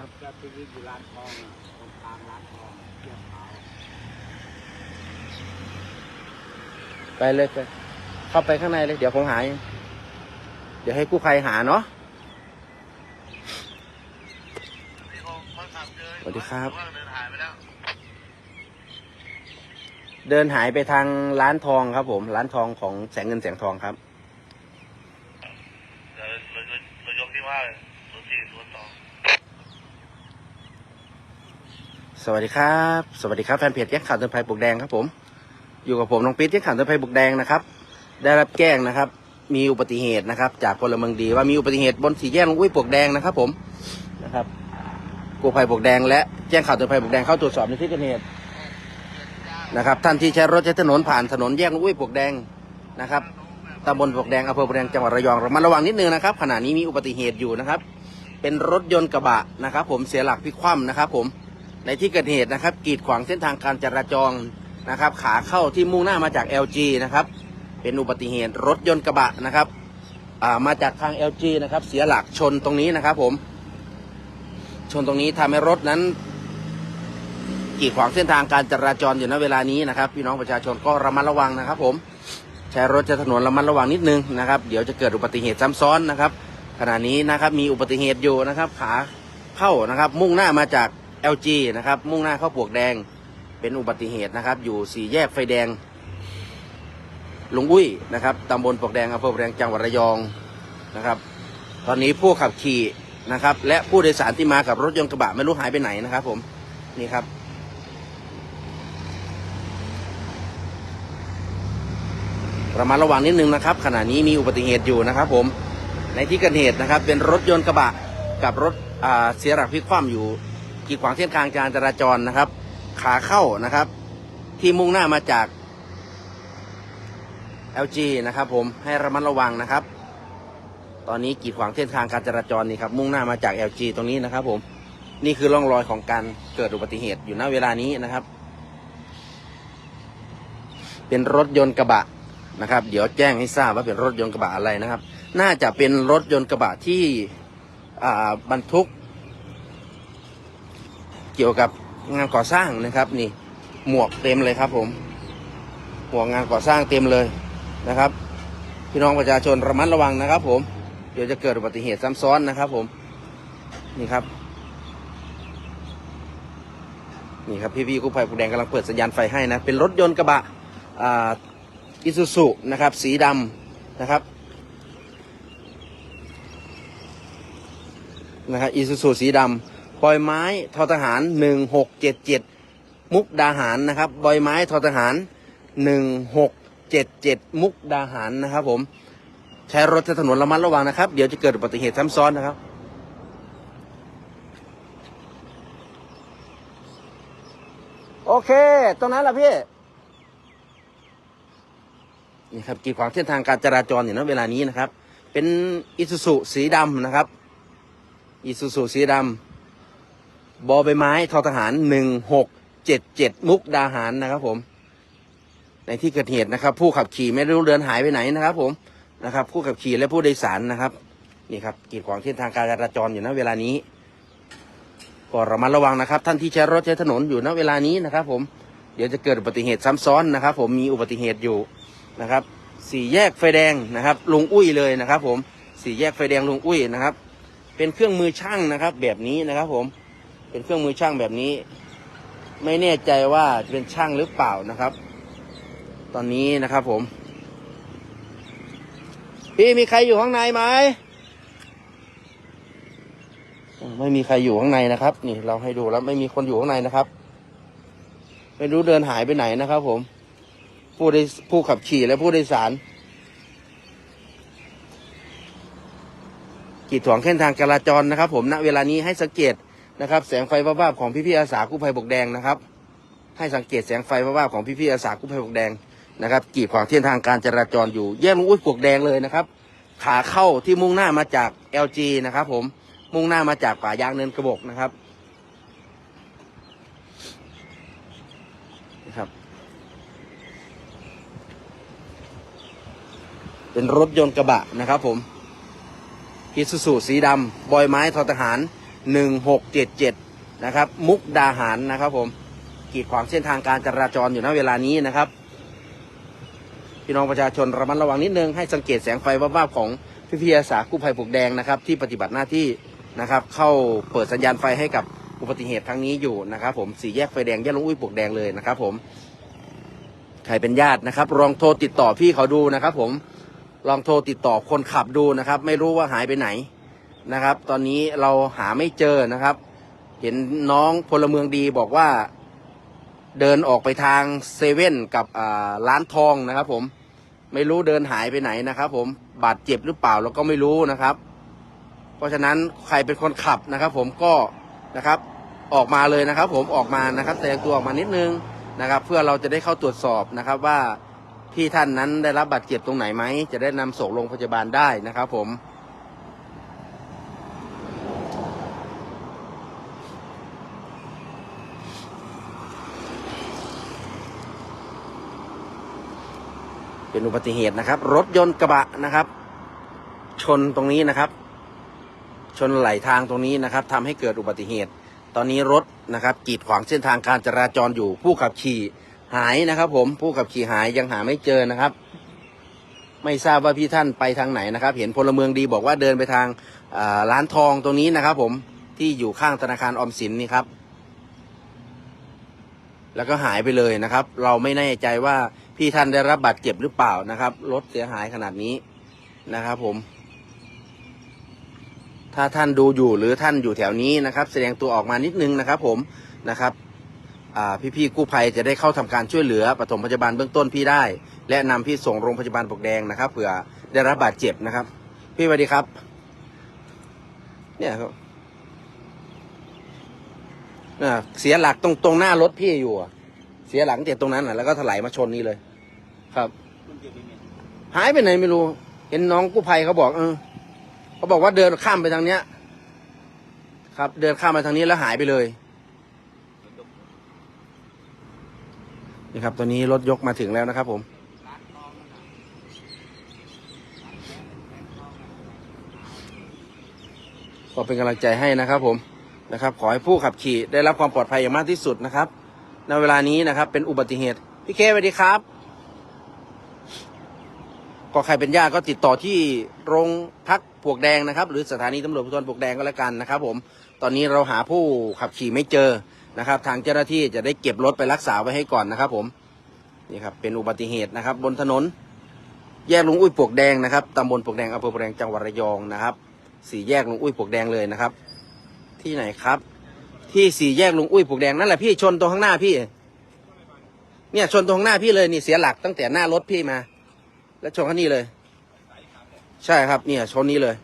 ครับก็ไปยืนอยู่ร้านทองอะตรงกลางร้านทองเทียบเขาไปเลยไปเข้าไปข้างในเลย เดี๋ยวผมหาย เดี๋ยวให้กู้ภัยหาเนาะสวัสดีครับ เดินหายไปทางร้านทองครับ ผม ร้านทองของแสงเงินแสงทองครับ เดี๋ยวเราเราเรายกที่ว่าศูนย์สี่ศูนย์สอง สวัสดีครับ สวัสดีครับแฟนเพจแยกข่าวเตือนภัยปลวกแดงครับผม อยู่กับผมน้องปิ๊ดแยกข่าวเตือนภัยปลวกแดงนะครับ ได้รับแจ้งนะครับ มีอุบัติเหตุนะครับ จากพลเมืองดีว่ามีอุบัติเหตุบนสี่แยกลงอุ้ยปลวกแดงนะครับ ผมนะครับกู้ภัยปลวกแดง และแจ้งข่าวเตือนภัยปลวกแดงเข้าตรวจสอบในที่เกิดเหตุนะครับ ท่านที่ใช้รถใช้ถนนผ่านถนนแยกลงอุ้ยปลวกแดงนะครับตำบลปลวกแดงอำเภอปลวกแดงจังหวัดระยองระมัดระวังนิดนึงนะครับขณะนี้มีอุบัติเหตุอยู่นะครับ เป็นรถยนต์กระบะนะครับ ผมเสียหลักพลิกคว่ำนะครับ ผม ในที่เกิดเหตุนะครับ กีดขวางเส้นทางการจราจรนะครับ ขาเข้าที่มุ่งหน้ามาจาก LG นะครับ เป็นอุบัติเหตุรถยนต์กระบะนะครับมาจากทาง LG นะครับ เสียหลักชนตรงนี้นะครับ ผม ชนตรงนี้ทำให้รถนั้น กีดขวางเส้นทางการจราจรอยู่ณเวลานี้นะครับ พี่น้องประชาชนก็ระมัดระวังนะครับ ผม ใช้รถใช้ถนนระมัดระวังนิดนึงนะครับ เดี๋ยวจะเกิดอุบัติเหตุซ้ำซ้อนนะครับ ขณะนี้นะครับมีอุบัติเหตุอยู่นะครับ ขาเข้านะครับ มุ่งหน้ามาจาก LG นะครับ มุ่งหน้าเข้าปวกแดงเป็นอุบัติเหตุนะครับ อยู่สี่แยกไฟแดงลุงอุ้ยนะครับตำบลปวกแดงอำเภอปวกแดงจังหวัดระยองนะครับ ตอนนี้ผู้ขับขี่นะครับ และผู้โดยสารที่มากับรถยนต์กระบะไม่รู้หายไปไหนนะครับ ผมนี่ครับระมัดระวังนิดนึงนะครับ ขณะนี้มีอุบัติเหตุอยู่นะครับ ผมในที่เกิดเหตุนะครับ เป็นรถยนต์กระบะกับรถเสียหลักพลิกคว่ำอยู่ กีดขวางเส้นทางการจราจรนะครับ ขาเข้านะครับ ที่มุ่งหน้ามาจาก LG นะครับ ผมให้ระมัดระวังนะครับ ตอนนี้กีดขวางเส้นทางการจราจรนี่ครับ มุ่งหน้ามาจาก LG ตรงนี้นะครับ ผมนี่คือร่องรอยของการเกิดอุบัติเหตุอยู่ณเวลานี้นะครับ เป็นรถยนต์กระบะนะครับ เดี๋ยวแจ้งให้ทราบว่าเป็นรถยนต์กระบะอะไรนะครับ น่าจะเป็นรถยนต์กระบะที่บรรทุก เกี่ยวกับงานก่อสร้างนะครับ นี่หมวกเต็มเลยครับ ผมหมวกงานก่อสร้างเต็มเลยนะครับ พี่น้องประชาชนระมัดระวังนะครับ ผมเดี๋ยวจะเกิดอุบัติเหตุซ้ำซ้อนนะครับ ผมนี่ครับ นี่ครับพี่ๆกู้ภัยผู้แดงกำลังเปิดสัญญาณไฟให้นะ เป็นรถยนต์กระบะอิซูซุนะครับ สีดำนะครับนะครับอิซูซูสีดำ บอยไม้ทอทหารหนึ่งหกเจ็ดเจ็ดมุกดาหารนะครับบอยไม้ทอทหารหนึ่งหกเจ็ดเจ็ดมุกดาหารนะครับ ผม ใช้รถใช้ถนนระมัดระวังนะครับ เดี๋ยวจะเกิดอุบัติเหตุซ้ำซ้อนนะครับโอเค ตรงนั้นแหละพี่ นี่ครับกีดขวางเส้นทางการจราจรอยู่ณเวลานี้นะครับ เป็นอิซูซุสีดำนะครับ อิซูซุสีดำ บอใบไม้ทอทหารหนึ่งหกเจ็ดเจ็ดมุกดาหารนะครับ ผม ในที่เกิดเหตุนะครับ ผู้ขับขี่ไม่รู้เดินหายไปไหนนะครับ ผมนะครับ ผู้ขับขี่และผู้โดยสารนะครับ นี่ครับกีดขวางเส้นทางการจราจรอยู่ณเวลานี้ก็ระมัดระวังนะครับ ท่านที่ใช้รถใช้ถนนอยู่ณเวลานี้นะครับ ผมเดี๋ยวจะเกิดอุบัติเหตุซ้ำซ้อนนะครับ ผมมีอุบัติเหตุอยู่นะครับ สี่แยกไฟแดงนะครับลุงอุ้ยเลยนะครับ ผมสี่แยกไฟแดงลุงอุ้ยนะครับ เป็นเครื่องมือช่างนะครับ แบบนี้นะครับ ผม เป็นเครื่องมือช่างแบบนี้ ไม่แน่ใจว่าจะเป็นช่างหรือเปล่านะครับ ตอนนี้นะครับผม พี่มีใครอยู่ข้างในไหมไม่มีใครอยู่ข้างในนะครับ นี่เราให้ดูแล้วไม่มีคนอยู่ข้างในนะครับ ไม่รู้เดินหายไปไหนนะครับ ผม ผู้โดยผู้ขับขี่และผู้โดยสารกีดขวงเส้นทางจราจรนะครับ ผมณเวลานี้ให้สังเกต นะครับ แสงไฟวาบๆของพี่ๆอาสากู้ภัยบกแดงนะครับ ให้สังเกตแสงไฟวาบๆของพี่ๆอาสากู้ภัยบกแดงนะครับ กีดขวางเส้นทางการจราจรอยู่แยกลุงอุ้ยปวกแดงเลยนะครับ ขาเข้าที่มุ่งหน้ามาจาก LG นะครับ ผมมุ่งหน้ามาจากป่ายางเนินกระบอกนะครับนะครับ เป็นรถยนต์กระบะนะครับ ผมอิซูซูสีดำบอยไม้ทอทหาร หนึ่งหกเจ็ดเจ็ดนะครับ มุกดาหารนะครับ ผมกีดขวางเส้นทางการจราจรอยู่ณเวลานี้นะครับ พี่น้องประชาชนระมัดระวังนิดนึงให้สังเกตแสงไฟว่าบๆของพี่พีอาสากู้ภัยปลวกแดงนะครับ ที่ปฏิบัติหน้าที่นะครับ เข้าเปิดสัญญาณไฟให้กับอุบัติเหตุครั้งนี้อยู่นะครับ ผมสี่แยกไฟแดงแยกลงอุ้ยปลวกแดงเลยนะครับ ผมใครเป็นญาตินะครับลองโทรติดต่อพี่เขาดูนะครับ ผมลองโทรติดต่อคนขับดูนะครับ ไม่รู้ว่าหายไปไหน นะครับ ตอนนี้เราหาไม่เจอนะครับ เห็นน้องพลเมืองดีบอกว่า เดินออกไปทางเซเว่นกับร้านทองนะครับ ผมไม่รู้เดินหายไปไหนนะครับ ผมบาดเจ็บหรือเปล่าเราก็ไม่รู้นะครับ เพราะฉะนั้นใครเป็นคนขับนะครับ ผมก็นะครับออกมาเลยนะครับ ผมออกมานะครับแสดงตัวออกมานิดนึงนะครับ เพื่อเราจะได้เข้าตรวจสอบนะครับว่าพี่ท่านนั้นได้รับบาดเจ็บตรงไหนไหมจะได้นำส่งโรงพยาบาลได้นะครับ ผม เป็นอุบัติเหตุนะครับ รถยนต์กระบะนะครับ ชนตรงนี้นะครับ ชนไหลทางตรงนี้นะครับทำให้เกิดอุบัติเหตุ ตอนนี้รถนะครับ กีดขวางเส้นทางการจราจรอยู่ ผู้ขับขี่หายนะครับ ผมผู้ขับขี่หายยังหาไม่เจอนะครับ ไม่ทราบว่าพี่ท่านไปทางไหนนะครับ เห็นพลเมืองดีบอกว่าเดินไปทางร้านทองตรงนี้นะครับ ผมที่อยู่ข้างธนาคารออมสินนี่ครับ แล้วก็หายไปเลยนะครับ เราไม่แน่ใจว่า พี่ท่านได้รับบาดเจ็บหรือเปล่านะครับ รถเสียหายขนาดนี้นะครับ ผม ถ้าท่านดูอยู่หรือท่านอยู่แถวนี้นะครับ แสดงตัวออกมานิดนึงนะครับ ผมนะครับอ่พี่ๆกู้ภัยจะได้เข้าทำการช่วยเหลือปฐมพยาบาลเบื้องต้นพี่ได้ และนำพี่ส่งโรงพยาบาลปกแดงนะครับเผื่อได้รับบาดเจ็บนะครับ พี่สวัสดีครับ เนี่ยครับน่ะเสียหลักตรงตรงหน้ารถพี่อยู่เสียหลักตั้งแต่ตรงนั้นแล้วก็ถลายมาชนนี่เลย ครับหายไปไหนไม่รู้ เห็นน้องกู้ภัยเขาบอกเออเขาบอกว่าเดินข้ามไปทางเนี้ย ครับ เดินข้ามไปทางนี้แล้วหายไปเลยนี่ครับตัวนี้รถยกมาถึงแล้วนะครับ ผมก็เป็นกำลังใจให้นะครับผมนะครับ ขอให้ผู้ขับขี่ได้รับความปลอดภัยอย่างมากที่สุดนะครับ ในเวลานี้นะครับ เป็นอุบัติเหตุ พี่เคสวัสดีครับ ก็ใครเป็นญาติก็ติดต่อที่โรงพักปวกแดงนะครับ หรือสถานีตำรวจภูธรปวกแดงก็แล้วกันนะครับผมตอนนี้เราหาผู้ขับขี่ไม่เจอนะครับ ทางเจ้าหน้าที่จะได้เก็บรถไปรักษาไว้ให้ก่อนนะครับ ผมนี่ครับเป็นอุบัติเหตุนะครับ บนถนน แยกลุงอุ้ยปวกแดงนะครับตำบลปวกแดงอำเภอปวกแดงจังหวัดระยองนะครับสี่แยกลุงอุ้ยปวกแดงเลยนะครับ ที่ไหนครับ ที่สี่แยกลุงอุ้ยปวกแดงนั่นแหละพี่ชนตรงข้างหน้าพี่ เนี่ยชนตรงข้างหน้าพี่เลยนี่เสียหลักตั้งแต่หน้ารถพี่มา แล้วชนข้างนี้เลย ใช่ครับเนี่ยชนนี้เลย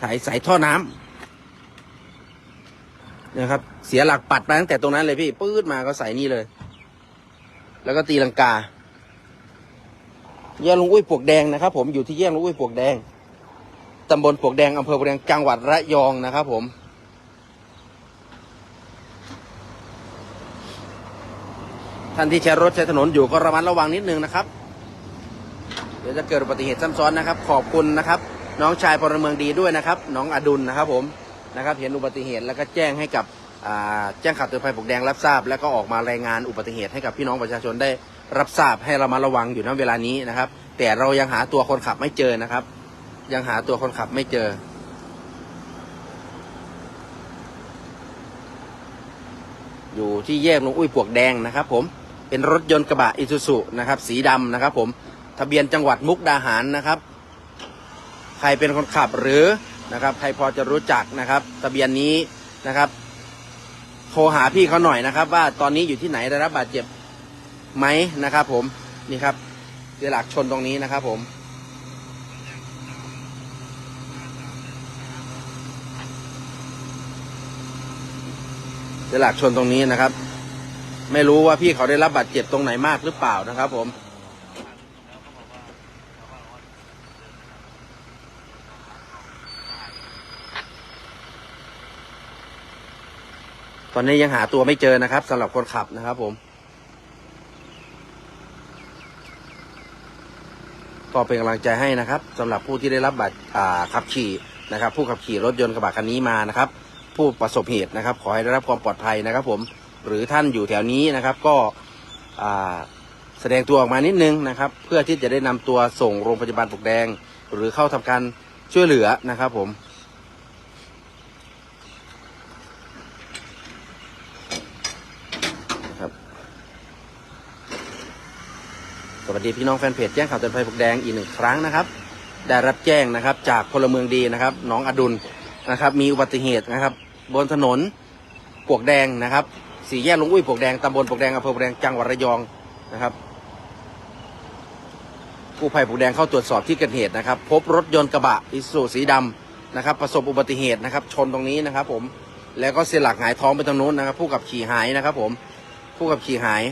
สายสายท่อน้ำเนี่ยครับ เสียหลักปัดไปตั้งแต่ตรงนั้นเลยพี่ปื๊ดมาก็ใส่นี่เลย แล้วก็ตีลังกาแยกลุงอุ้ยปวกแดงนะครับ ผมอยู่ที่แยกลุงอุ้ยปวกแดงตำบลปวกแดงอำเภอปวกแดงจังหวัดระยองนะครับ ผม ท่านที่ใช้รถใช้ถนนอยู่ก็ระมัดระวังนิดนึงนะครับ เดี๋ยวจะเกิดอุบัติเหตุซ้ำซ้อนนะครับ ขอบคุณนะครับ น้องชายพลเมืองดีด้วยนะครับ น้องอดุลนะครับผมนะครับ เห็นอุบัติเหตุแล้วก็แจ้งให้กับอ่าแจ้งข่าวเตือนภัยปลวกแดงรับทราบ แล้วก็ออกมารายงานอุบัติเหตุให้กับพี่น้องประชาชนได้รับทราบให้เรามาระวังอยู่ณเวลานี้นะครับ แต่เรายังหาตัวคนขับไม่เจอนะครับ ยังหาตัวคนขับไม่เจอ อยู่ที่แยกลงอุ้ยปลวกแดงนะครับผม เป็นรถยนต์กระบะอิซูซุนะครับ สีดำนะครับ ผมทะเบียนจังหวัดมุกดาหารนะครับ ใครเป็นคนขับหรือนะครับ ใครพอจะรู้จักนะครับ ทะเบียนนี้นะครับ โทรหาพี่เขาหน่อยนะครับ ว่าตอนนี้อยู่ที่ไหนได้รับบาดเจ็บไหมนะครับ ผมนี่ครับเสียหลักชนตรงนี้นะครับ ผมเสียหลักชนตรงนี้นะครับ ไม่รู้ว่าพี่เขาได้รับบาดเจ็บตรงไหนมากหรือเปล่านะครับ ผมตอนนี้ยังหาตัวไม่เจอนะครับสำหรับคนขับนะครับ ผม ก็เป็นกำลังใจให้นะครับสำหรับผู้ที่ได้รับบาดขับขี่นะครับ ผู้ขับขี่รถยนต์กระบะคันนี้มานะครับ ผู้ประสบเหตุนะครับ ขอให้ได้รับความปลอดภัยนะครับ ผม หรือท่านอยู่แถวนี้นะครับก็แสดงตัวออกมานิดนึงนะครับ เพื่อที่จะได้นำตัวส่งโรงพยาบาลปลวกแดง หรือเข้าทำการช่วยเหลือนะครับผมสวัสดีพี่น้องแฟนเพจแจ้งข่าวเตือนภัยปลวกแดงอีกหนึ่งครั้งนะครับ ได้รับแจ้งนะครับ จากพลเมืองดีนะครับ น้องอดุลนะครับ มีอุบัติเหตุนะครับ บนถนนปวกแดงนะครับ สี่แยกลงอุ้ยปวกแดงตำบลปวกแดงอำเภอปวกแดงจังหวัดระยองนะครับกู้ภัยปวกแดงเข้าตรวจสอบที่เกิดเหตุนะครับ พบรถยนต์กระบะอิสุสีดำนะครับ ประสบอุบัติเหตุนะครับ ชนตรงนี้นะครับ ผมแล้วก็เสียหลักหงายท้องไปตรงนู้นนะครับ ผู้ขับขี่หายนะครับ ผมผู้ขับขี่หาย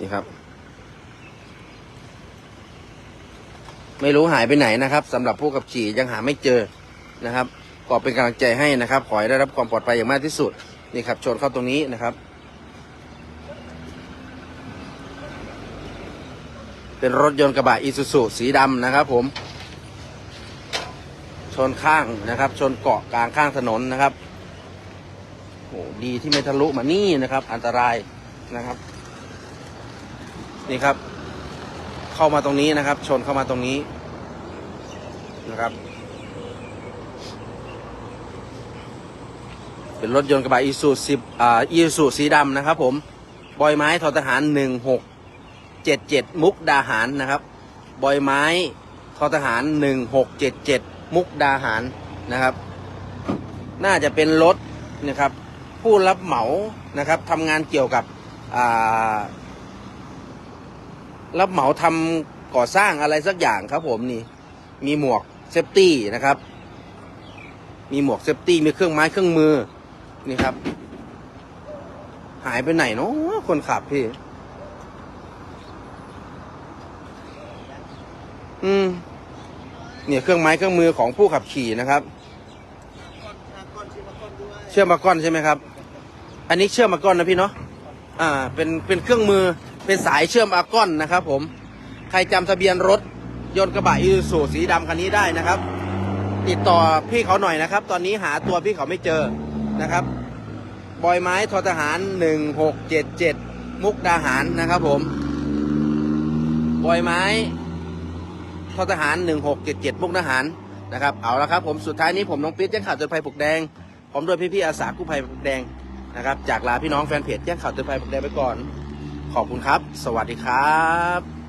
นี่ครับ ไม่รู้หายไปไหนนะครับสำหรับผู้ขับขี่ยังหาไม่เจอนะครับ ก็เป็นกำลังใจให้นะครับ ขอให้ได้รับความปลอดภัยอย่างมากที่สุด นี่ครับชนเข้าตรงนี้นะครับ เป็นรถยนต์กระบะอีซูซูสีดำนะครับ ผม ชนข้างนะครับ ชนเกาะกลางข้างถนนนะครับโอ้ดีที่ไม่ทะลุมานี่นะครับ อันตรายนะครับ นี่ครับ เข้ามาตรงนี้นะครับ ชนเข้ามาตรงนี้นะครับ เป็นรถยนต์กระบะอีซูสิบอ่าอีซูสีดำนะครับ ผมบอยไม้ทอทหารหนึ่งหกเจ็ดเจ็ดมุกดาหารนะครับบอยไม้ทอทหารหนึ่งหกเจ็ดเจ็ดมุกดาหารนะครับ น่าจะเป็นรถนะครับ ผู้รับเหมานะครับทำงานเกี่ยวกับอ่ารับเหมาทำก่อสร้างอะไรสักอย่างครับผมนี่ มีหมวกเซฟตี้นะครับ มีหมวกเซฟตี้มีเครื่องไม้เครื่องมือ นี่ครับ หายไปไหนเนาะคนขับพี่ อืม เนี่ยเครื่องไม้เครื่องมือของผู้ขับขี่นะครับ เชื่อมมาก้อนใช่ไหมครับ อันนี้เชื่อมมาก้อนนะพี่เนาะ อ่า เป็น เป็นเครื่องมือ เป็นสายเชื่อมอาก้อนนะครับ ผม ใครจำทะเบียนรถ ยนต์กระบะอีซูซูสีดำคันนี้ได้นะครับ ติดต่อพี่เขาหน่อยนะครับ ตอนนี้หาตัวพี่เขาไม่เจอ นะครับบอยไม้ทอทหารหนึ่งหกเจ็ดเจ็ดมุกดาหารนะครับผมบอยไม้ทอทหารหนึ่งหกเจ็ดเจ็ดมุกดาหารนะครับเอาละครับผมสุดท้ายนี้ผมน้องปิ๊ดแจ้งข่าวเตือนภัยปลุกแดงพร้อมด้วยพี่ๆอาสากู้ภัยปลุกแดงนะครับจากลาพี่น้องแฟนเพจแจ้งข่าวเตือนภัยปลุกแดงไปก่อน ขอบคุณครับ สวัสดีครับ